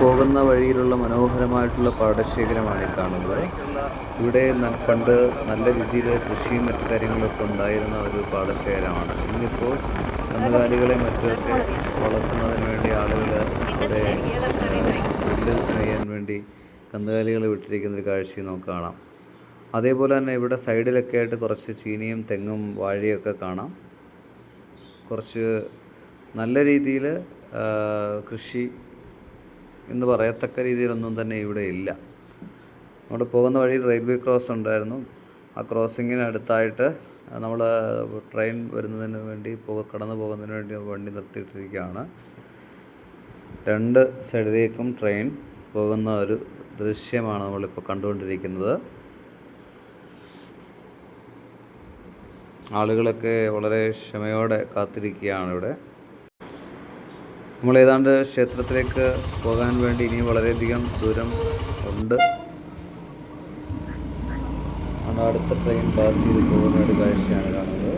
പോകുന്ന വഴിയിലുള്ള മനോഹരമായിട്ടുള്ള പാടശേഖരമാണ് ഈ കാണുന്നത്. ഇവിടെ പണ്ട് നല്ല രീതിയിൽ കൃഷിയും മറ്റു കാര്യങ്ങളൊക്കെ ഉണ്ടായിരുന്ന ഒരു പാടശേഖരമാണ്. ഇന്നിപ്പോൾ കന്നുകാലികളെ മറ്റൊക്കെ വളർത്തുന്നതിന് വേണ്ടി ആളുകൾ ഇവിടെ പുല്ല് നെയ്യാൻ വേണ്ടി കന്നുകാലികളെ വിട്ടിരിക്കുന്ന ഒരു കാഴ്ചയും നമുക്ക് കാണാം. അതേപോലെ തന്നെ ഇവിടെ സൈഡിലൊക്കെ ആയിട്ട് കുറച്ച് ചീനിയും തെങ്ങും വാഴയൊക്കെ കാണാം. കുറച്ച് നല്ല രീതിയിൽ കൃഷി എന്ന് പറയത്തക്ക രീതിയിലൊന്നും തന്നെ ഇവിടെ ഇല്ല. അവിടെ പോകുന്ന വഴിയിൽ റെയിൽവേ ക്രോസ് ഉണ്ടായിരുന്നു. ആ ക്രോസിങ്ങിന് അടുത്തായിട്ട് നമ്മൾ ട്രെയിൻ വരുന്നതിന് വേണ്ടി പോക കടന്നു പോകുന്നതിന് വേണ്ടി വണ്ടി നിർത്തിയിട്ടിരിക്കുകയാണ്. രണ്ട് സൈഡിലേക്കും ട്രെയിൻ പോകുന്ന ഒരു ദൃശ്യമാണ് നമ്മളിപ്പോൾ കണ്ടുകൊണ്ടിരിക്കുന്നത്. ആളുകളൊക്കെ വളരെ ക്ഷമയോടെ കാത്തിരിക്കുകയാണ് ഇവിടെ. നമ്മൾ ഏതാണ്ട് ക്ഷേത്രത്തിലേക്ക് പോകാൻ വേണ്ടി ഇനി വളരെയധികം ദൂരം ഉണ്ട്. അടുത്ത ട്രെയിൻ പാസ് ചെയ്ത് പോകുന്ന ഒരു കാഴ്ചയാണ് കാണുന്നത്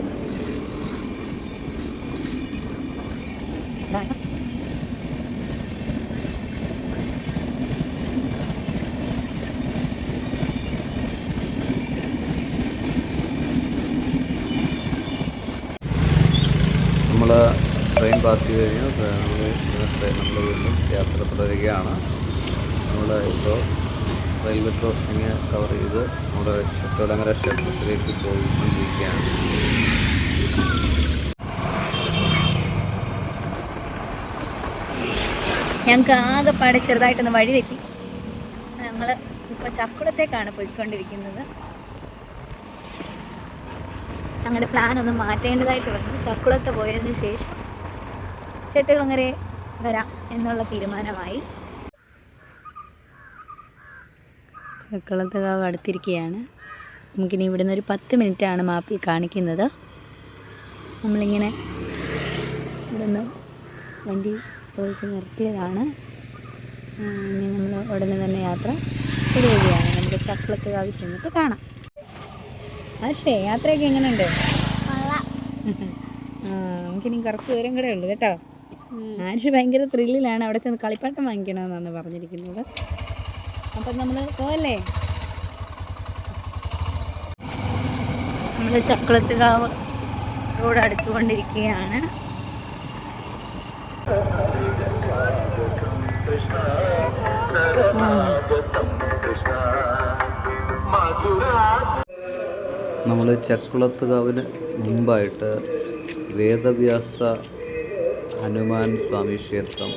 നമ്മൾ ട്രെയിൻ പാസ് ചെയ്ത് കഴിഞ്ഞു നമ്മൾ നമ്മൾ വീണ്ടും യാത്ര തുടരുകയാണ്. നമ്മൾ ഇപ്പോൾ റെയിൽവേ ക്രോസിങ് കവർ ചെയ്ത് നമ്മുടെ ചുറ്റോലങ്ങര ക്ഷേത്രത്തിലേക്ക് പോയിക്കൊണ്ടിരിക്കുകയാണ്. ഞങ്ങൾക്ക് ആകെപ്പാടെ ചെറുതായിട്ടൊന്ന് വഴി തെറ്റി ഞങ്ങൾ ഇപ്പോൾ ചക്കുളത്തേക്കാണ് പോയിക്കൊണ്ടിരിക്കുന്നത്. ഞങ്ങളുടെ പ്ലാൻ ഒന്ന് മാറ്റേണ്ടതായിട്ട് വന്നു. ചക്കുളത്ത് പോയതിന് ശേഷം ചെട്ടുകുളങ്ങര വരാം എന്നുള്ള തീരുമാനമായി. ചക്കുളത്ത് കാവ് അടുത്തിരിക്കുകയാണ്. നമുക്കിനി ഇവിടുന്ന് ഒരു പത്ത് മിനിറ്റാണ് മാപ്പിൽ കാണിക്കുന്നത്. നമ്മളിങ്ങനെ ഇവിടുന്ന് വണ്ടി പോയിട്ട് നിർത്തിയതാണ്. ഇനി നമ്മൾ ഉടനെ തന്നെ യാത്ര തുടരുകയാണ് നമുക്ക് ചക്കുളത്ത് കാവ് ചെന്നിട്ട് കാണാം. പക്ഷേ യാത്രയൊക്കെ എങ്ങനെയുണ്ട്? നമുക്കിനി കുറച്ച് ദൂരം കൂടെ ഉള്ളു കേട്ടോ. ആൻഷ് ഭയങ്കര ത്രില്ലിലാണ് അവിടെ ചെന്ന് കളിപ്പാട്ടം വാങ്ങിക്കണമെന്നാണ് പറഞ്ഞിരിക്കുന്നത്. അപ്പം നമ്മൾ പോവല്ലേ? നമ്മൾ ചക്കുളത്ത് കാവ് റോഡ് അടുത്തുകൊണ്ടിരിക്കുകയാണ്. നമ്മൾ ചക്കുളത്തുകാവിന് മുമ്പായിട്ട് വേദവ്യാസ ഹനുമാൻ സ്വാമി ക്ഷേത്രം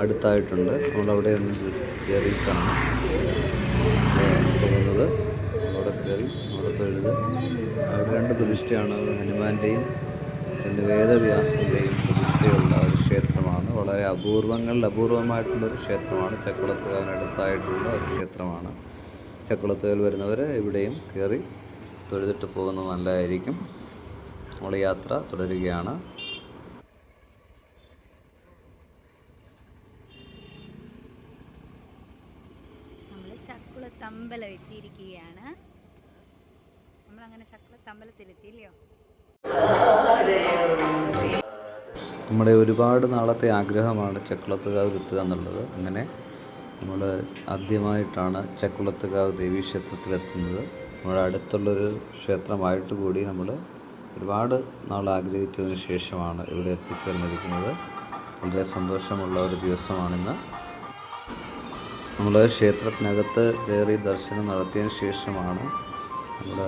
അടുത്തായിട്ടുണ്ട്. നമ്മളവിടെ ഒന്ന് കയറിയിട്ടാണ് പോകുന്നത്. അവിടെ കയറി അവിടെ തൊഴുത് അവിടെ രണ്ട് പ്രതിഷ്ഠയാണ് ഹനുമാന്റെയും പിന്നെ വേദവ്യാസന്റെയും പ്രതിഷ്ഠയുള്ള ഒരു ക്ഷേത്രമാണ്. വളരെ അപൂർവങ്ങളിൽ അപൂർവമായിട്ടുള്ളൊരു ക്ഷേത്രമാണ്. ചക്കുളത്തുകാവിനടുത്തായിട്ടുള്ള ഒരു ക്ഷേത്രമാണ്. ചക്കുളത്തുകൾ വരുന്നവർ ഇവിടെയും കയറി തൊഴുതിട്ട് പോകുന്നത് നല്ലതായിരിക്കും. നമ്മൾ യാത്ര തുടരുകയാണ് നമ്മൾ ചക്കുളത്തമ്പലം എത്തിയിരിക്കുകയാണ് നമ്മളങ്ങനെ ചക്കുളത്തമ്പലത്തിലെത്തിയില്ലയോ നമ്മുടെ ഒരുപാട് നാളത്തെ ആഗ്രഹമാണ് ചക്കുളത്തുകാവ് എത്തുക എന്നുള്ളത്. അങ്ങനെ നമ്മൾ ആദ്യമായിട്ടാണ് ചക്കുളത്തുകാവ് ദേവീ ക്ഷേത്രത്തിലെത്തുന്നത് നമ്മുടെ അടുത്തുള്ളൊരു ക്ഷേത്രമായിട്ട് കൂടി നമ്മൾ ഒരുപാട് നാൾ ആഗ്രഹിച്ചതിന് ശേഷമാണ് ഇവിടെ എത്തിച്ചേർന്നിരിക്കുന്നത്. വളരെ സന്തോഷമുള്ള ഒരു ദിവസമാണിന്ന് നമ്മൾ ക്ഷേത്രത്തിനകത്ത് കയറി ദർശനം നടത്തിയതിന് ശേഷമാണ് നമ്മൾ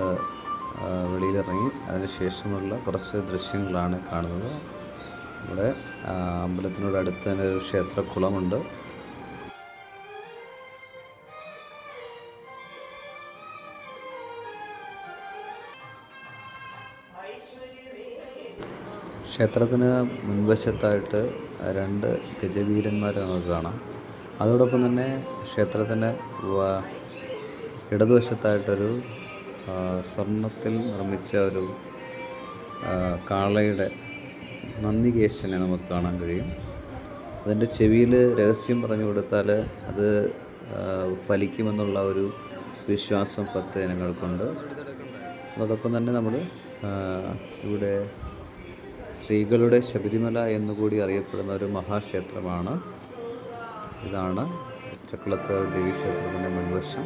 വെളിയിലിറങ്ങി. അതിന് ശേഷമുള്ള കുറച്ച് ദൃശ്യങ്ങളാണ് കാണുന്നത്. നമ്മുടെ അമ്പലത്തിനോട് അടുത്ത് തന്നെ ഒരു ക്ഷേത്രക്കുളമുണ്ട്. ക്ഷേത്രത്തിന് മുൻവശത്തായിട്ട് രണ്ട് ഗജവീരന്മാരെ നമുക്ക് കാണാം. അതോടൊപ്പം തന്നെ ക്ഷേത്രത്തിന്റെ ഇടതുവശത്തായിട്ടൊരു സ്വർണത്തിൽ നിർമ്മിച്ച ഒരു കാളയുടെ നന്ദികേശനെ നമുക്ക് കാണാൻ കഴിയും. അതിന്റെ ചെവിയിൽ രഹസ്യം പറഞ്ഞു കൊടുത്താൽ അത് ഫലിക്കുമെന്നുള്ള ഒരു വിശ്വാസം പത്ത് ജനങ്ങൾക്കുണ്ട് അതോടൊപ്പം തന്നെ നമ്മൾ ഇവിടെ സ്ത്രീകളുടെ ശബരിമല എന്നുകൂടി അറിയപ്പെടുന്ന ഒരു മഹാക്ഷേത്രമാണ്. ഇതാണ് ചക്കുളത്ത് ദേവീക്ഷേത്രത്തിന്റെ മുൻവശം.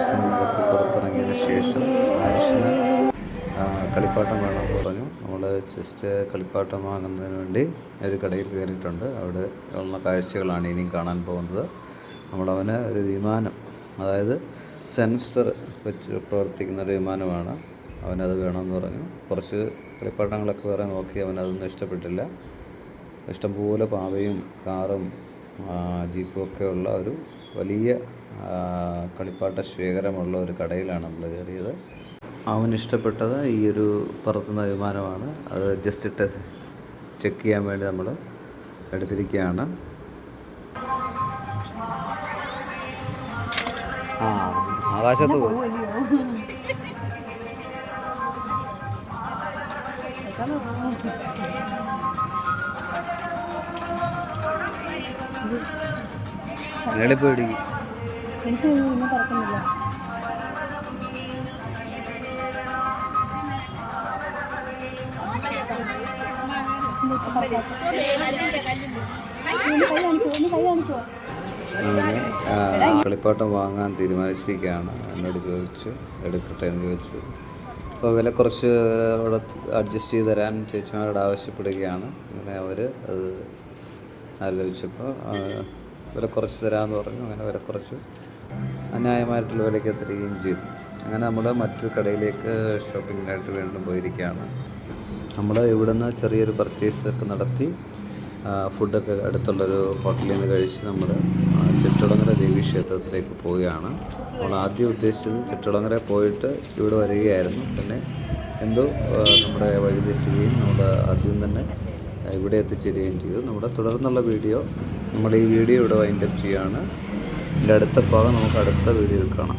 ദർശനം പുറത്തിറങ്ങിയതിന് ശേഷം മനുഷ്യന് കളിപ്പാട്ടം വേണമെന്ന് പറഞ്ഞു. നമ്മൾ ജസ്റ്റ് കളിപ്പാട്ടം വാങ്ങുന്നതിന് വേണ്ടി ഒരു കടയിൽ കയറിയിട്ടുണ്ട്. അവിടെ ഉള്ള കാഴ്ചകളാണ് ഇനിയും കാണാൻ പോകുന്നത്. നമ്മളവന് ഒരു വിമാനം അതായത് സെൻസർ വെച്ച് പ്രവർത്തിക്കുന്ന ഒരു വിമാനമാണ്. അവനത് വേണമെന്ന് പറഞ്ഞു. കുറച്ച് കളിപ്പാട്ടങ്ങളൊക്കെ വേറെ നോക്കി അവനതൊന്നും ഇഷ്ടപ്പെട്ടില്ല. ഇഷ്ടംപോലെ പാവയും കാറും ജീപ്പും ഒക്കെ ഉള്ള ഒരു വലിയ കളിപ്പാട്ട ശേഖരമുള്ള ഒരു കടയിലാണ് നമ്മൾ കയറിയത്. അവന് ഇഷ്ടപ്പെട്ടത് ഈ ഒരു പറത്തുന്ന വിമാനമാണ്. അത് ജസ്റ്റ് ടെസ്റ്റ് ചെക്ക് ചെയ്യാൻ വേണ്ടി നമ്മൾ എടുത്തിരിക്കുകയാണ്. ആ ആകാശത്ത് പോയി. ഇടിക്കും പറക്കുന്നില്ല. കളിപ്പാട്ടം വാങ്ങാൻ തീരുമാനിച്ചിരിക്കുകയാണ്. എന്നോട് ചോദിച്ചു എടുക്കട്ടെ എന്ന് ചോദിച്ചു. അപ്പോൾ വില കുറച്ച് അവിടെ അഡ്ജസ്റ്റ് ചെയ്ത് തരാൻ ചേച്ചിമാരോട് ആവശ്യപ്പെടുകയാണ്. അങ്ങനെ അവർ അത് ആലോചിച്ചപ്പോൾ വില കുറച്ച് തരാമെന്ന് പറഞ്ഞു. അങ്ങനെ വില കുറച്ച് അന്യായമായിട്ടുള്ള വിലയ്ക്ക് തരികയും ചെയ്തു. അങ്ങനെ നമ്മൾ മറ്റൊരു കടയിലേക്ക് ഷോപ്പിങ്ങിനായിട്ട് വീണ്ടും പോയിരിക്കുകയാണ്. നമ്മൾ ഇവിടുന്ന് ചെറിയൊരു പർച്ചേസ് ഒക്കെ നടത്തി ഫുഡൊക്കെ അടുത്തുള്ളൊരു ഹോട്ടലിൽ നിന്ന് കഴിച്ച് നമ്മൾ ചിറ്റളങ്ങര ദേവി ക്ഷേത്രത്തിലേക്ക് പോവുകയാണ്. നമ്മൾ ആദ്യം ഉദ്ദേശിച്ചത് ചിറ്റളങ്ങര പോയിട്ട് ഇവിടെ വരികയായിരുന്നു. പിന്നെ എന്തോ നമ്മുടെ വഴി തെറ്റുകയും നമ്മൾ ആദ്യം തന്നെ ഇവിടെ എത്തിച്ചേരുകയും ചെയ്തു. നമ്മുടെ തുടർന്നുള്ള വീഡിയോ നമ്മൾ ഈ വീഡിയോ ഇവിടെ വൈൻഡപ്പ് ചെയ്യുകയാണ്. എന്റെ അടുത്ത ഭാഗം നമുക്ക് അടുത്ത വീഡിയോയിൽ കാണാം.